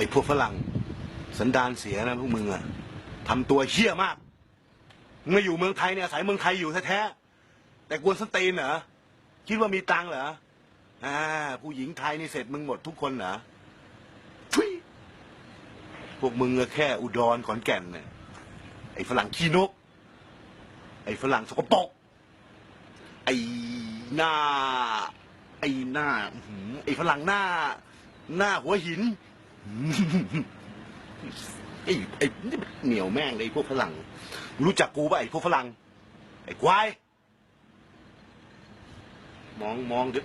อ้พวกฝรั่ง สันดานเสียนะพวกมึงอะทำตัวเหี้ยมากมึงมาอยู่เมืองไทยเนี่ยอาศัยเมืองไทยอยู่แท้ๆแต่กวนสตีนเหรอคิดว่ามีตังเหรออ่าผู้หญิงไทยนี่เสร็จมึงหมดทุกคนเหรอทุยพวกมึงก็แค่อุดรขอนแก่นเนี่ยไอ้ฝรั่งขี้นก ไอ้ฝรั่งสกปรกไอ้หน้า ไอ้หน้าไอ้ฝรั่งหน้า หน้าหัวหิน ไอ้ไอ้นี่เหนียวแม่งเลยไอ้พวกฝรั่งรู้จักกูป่ะไอ้พวกฝรั่งไอ้ควายมองมองดิ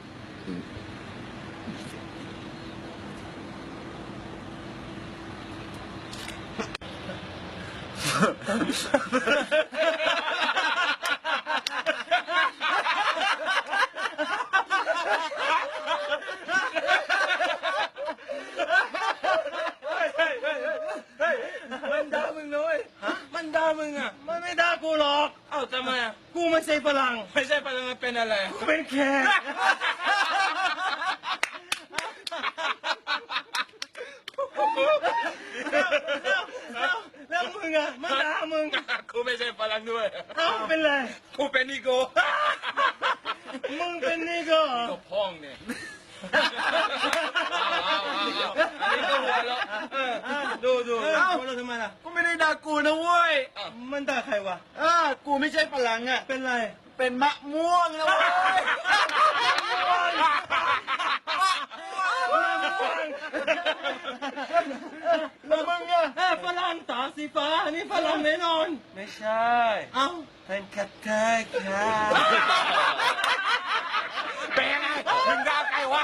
มันด่ามึงเลยมันด่ามึงอะ มันไม่ด่ากูหรอก เอ้าทำไมอะกูไม่ใช่ฝรั่งไม่ใช่ฝรั่งเป็นอะไรเป็นแขกแล้วแล้วมึงอะมันด่ามึงกูไม่ใช่ฝรั่งด้วย เอ้าเป็นไร กูเป็นนิโก้มึงเป็นนี่ก็เหรอก็พ้องเนี่ยอันนี้ก็หัวแล้ว เออดูดูเอ้าแล้ว ทำไมล่ะกูไม่ได้ด่ากูนะเว้ยมันด่าใครวะ อ่ากูไม่ใช่ฝรั่งอะ เป็นไร เป็นมะม่วงนะเว้ยแล้วมึงอะเอ้ยฝรั่งตาสีฟ้าอันนี้ฝรั่งแน่นอน ไม่ใช่ เอ้า เป็นกระเทยค่ะเป็นไงมึงด่าใครวะ